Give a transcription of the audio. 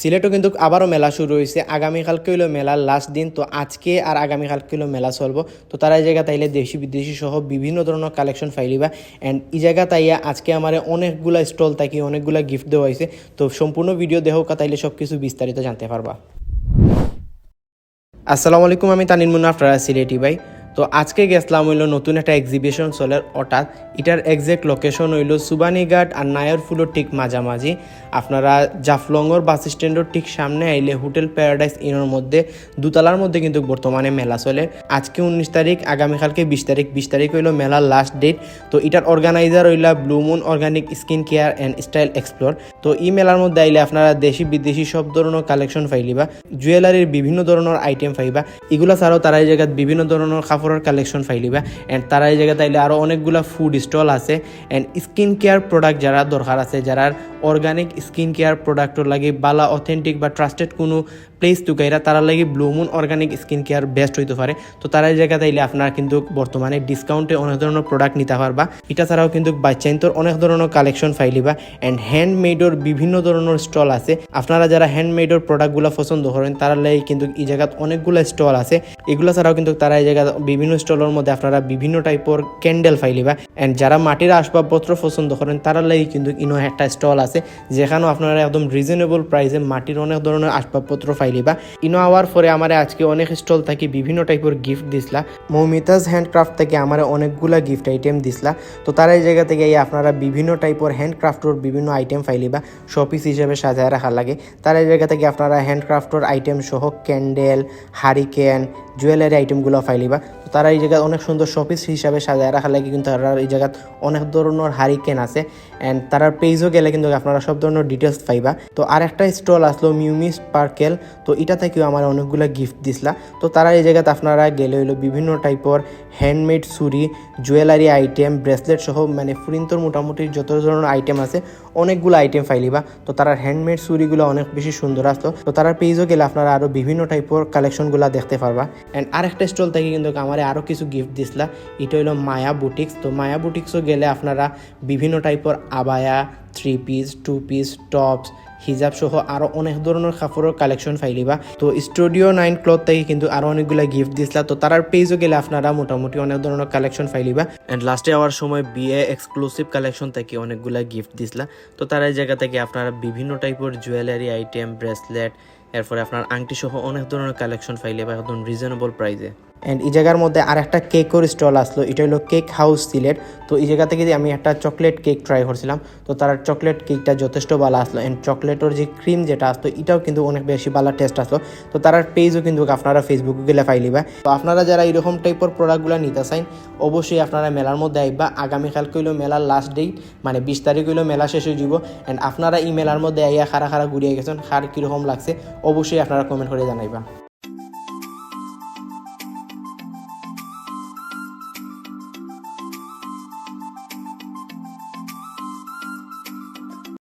সিলেটও কিন্তু আবারও মেলা শুরু হয়েছে। আগামীকালকে হইল মেলার লাস্ট দিন, তো আজকে আর আগামীকালকে হইল মেলা চলবো। তো তারা এই জায়গা তাইলে দেশি বিদেশি সহ বিভিন্ন ধরনের কালেকশন ফাইলিবা। অ্যান্ড এই জায়গা তাইয়া আজকে আমার অনেকগুলা স্টল থাকি অনেকগুলা গিফট দেওয়া হয়েছে। তো সম্পূর্ণ ভিডিও দেহ তাইলে সব কিছু বিস্তারিত জানতে পারবা। আসসালামু আলাইকুম, আমি তানিন মুন্না, আপনারা সিলেটি ভাই। তো আজকে গেছিলাম হইল নতুন একটা এক্সিবিশন চলের হঠাৎ এটার এক্সাক্ট লোকেশন হইল সুবানীঘাট আর নায়ারফুলোর ঠিক মাঝামাঝি। আপনারা জাফলংর বাস স্ট্যান্ডের ঠিক সামনে আইলে হোটেল প্যারাডাইস ইনের মধ্যে, দুতলার মধ্যে কিন্তু বর্তমানে মেলা চলে। আজকে উনিশ তারিখ, আগামীকালকে বিশ তারিখ বিশ তারিখ হইল মেলার লাস্ট ডেট তো এটার অর্গানাইজার হইলা Blue moon organic skin care and style explore. তো এই মেলার মধ্যে আইলে আপনারা দেশি বিদেশি সব ধরনের কালেকশন ফাইলিবা জুয়েলারির বিভিন্ন ধরনের আইটেম পাইবা। এগুলা ছাড়াও তারা এই জায়গায় বিভিন্ন ধরনের কাপড়ের কালেকশন ফাইলিবা অ্যান্ড তারা এই জায়গায় তাইলে আরও অনেকগুলা ফুড স্টল আছে। অ্যান্ড স্কিন কেয়ার প্রোডাক্ট যারা দরকার আছে, যারা অর্গানিক স্কিন কেয়ার প্রোডাক্টর লাগে বালা অথেন্টিক বা ট্রাস্টেড কোনো প্লেস টুকাইরা তারা লাগে Blue moon organic skin care best হইতে পারে। তো তারা এই জায়গা তাইলে আপনারা কিন্তু বর্তমানে ডিসকাউন্টে অনেক ধরনের প্রোডাক্ট নিতে পারবা। এটা ছাড়াও কিন্তু বাচ্চাইন্তর অনেক ধরনের কালেকশন ফাইলিবা অ্যান্ড হ্যান্ডমেডর বিভিন্ন ধরনের স্টল আছে। আপনারা যারা হ্যান্ডমেডর প্রোডাক্টগুলো পছন্দ করেন, তারা লাগে কিন্তু এই জায়গাত অনেকগুলো স্টল আছে। এগুলো ছাড়াও কিন্তু তারা এই জায়গা বিভিন্ন স্টলের মধ্যে আপনারা বিভিন্ন টাইপের ক্যান্ডেল ফাইলিবা অ্যান্ড যারা মাটির আসবাবপত্র পছন্দ করেন, তারা লাগে কিন্তু ইনো একটা স্টল আছে, যেখানেও আপনারা একদম রিজনেবল প্রাইসে মাটির অনেক ধরনের আসবাবপত্র ফাইলিবা ইনো আওয়ার পরে আমার আজকে অনেক স্টল থাকি বিভিন্ন টাইপের গিফট দিসলা। মৌমিতাজ হ্যান্ডক্রাফট থেকে আমার অনেকগুলা গিফট আইটেম দিসলা। তো তার এই জায়গা থেকে আপনারা বিভিন্ন টাইপের হ্যান্ডক্রাফটর বিভিন্ন আইটেম ফাইলিবা শপিস হিসেবে সাজায় রাখা লাগে। তার এই জায়গা থেকে আপনারা হ্যান্ডক্রাফটর আইটেম সহ ক্যান্ডেল হারিকেন জুয়েলারি আইটেমগুলো ফাইলিবা তারা এই জায়গায় অনেক সুন্দর শপিস হিসাবে সাজায় রাখা লাগে, কিন্তু তারা এই জায়গায় অনেক ধরনের হারিকেন আছে অ্যান্ড তারার পেজও গেলে কিন্তু আপনারা সব ধরনের ডিটেলস পাইবা। তো আর একটা স্টল আসলো মিউমিস পার্কেল, তো এটা থেকেও আমার অনেকগুলো গিফট দিসলা। তো তারা এই জায়গাতে আপনারা গেলে হইল বিভিন্ন টাইপের হ্যান্ডমেড চুরি জুয়েলারি আইটেম ব্রেসলেট সহ মানে ফুরিন্তর মোটামুটি যত ধরনের আইটেম আছে, অনেকগুলো আইটেম ফাইলিবা তো তারা হ্যান্ডমেড চুরিগুলো অনেক বেশি সুন্দর আসতো তো তারা পেজও গেলে আপনারা আরও বিভিন্ন টাইপের কালেকশনগুলো দেখতে পারবা। অ্যান্ড আরেকটা স্টল থেকে কিন্তু আমার আরও কিছু গিফট দিসলা এটা হইল মায়া বুটিক্স তো মায়া বুটিক্সও গেলে আপনারা বিভিন্ন টাইপের abaya three piece two piece tops হিজাব সহ আরও অনেক ধরনের কাপড়ের কালেকশন ফাইলিবা তো স্টুডিও নাইন ক্লথ থেকে কিন্তু আরও অনেকগুলো গিফট দিসলা তো তারার পেজও গেলে আপনারা মোটামুটি অনেক ধরনের কালেকশন ফাইলিবা অ্যান্ড লাস্টে আওয়ার সময় বিয়ে এক্সক্লুসিভ কালেকশন থেকে অনেকগুলো গিফট দিসলা তো তারা এই জায়গা থেকে আপনারা বিভিন্ন টাইপের জুয়েলারি আইটেম ব্রেসলেট এরপরে আপনার আংটি সহ অনেক ধরনের কালেকশন ফাইলে বা একদম রিজনেবল প্রাইসে অ্যান্ড এই জায়গার মধ্যে আর একটা কেকের স্টল আসলো। এটা হলো কেক হাউস সিলেট। তো এই জায়গা থেকে আমি একটা চকলেট কেক ট্রাই করছিলাম। তো তার চকলেট কেকটা যথেষ্ট ভালো আসলো। অ্যান্ড চকলেটের যে ক্রিম যেটা আসতো এটাও কিন্তু অনেক বেশি ভালো টেস্ট আসলো। তো তার পেজও কিন্তু আপনারা ফেসবুকে গেলে ফাইলিবা তো আপনারা যারা এরকম টাইপের প্রোডাক্টগুলো নিতে চান, অবশ্যই আপনারা মেলার মধ্যে আইবা। আগামীকাল কইলো মেলার লাস্ট ডেট মানে বিশ তারিখ হইল মেলা শেষ হয়ে যাব। অ্যান্ড আপনারা এই মেলার মধ্যে আইয়া খারা খারা ঘুরিয়ে গেছেন খার কীরকম লাগছে, অবশ্যই আপনারা কমেন্ট করে জানাইবা।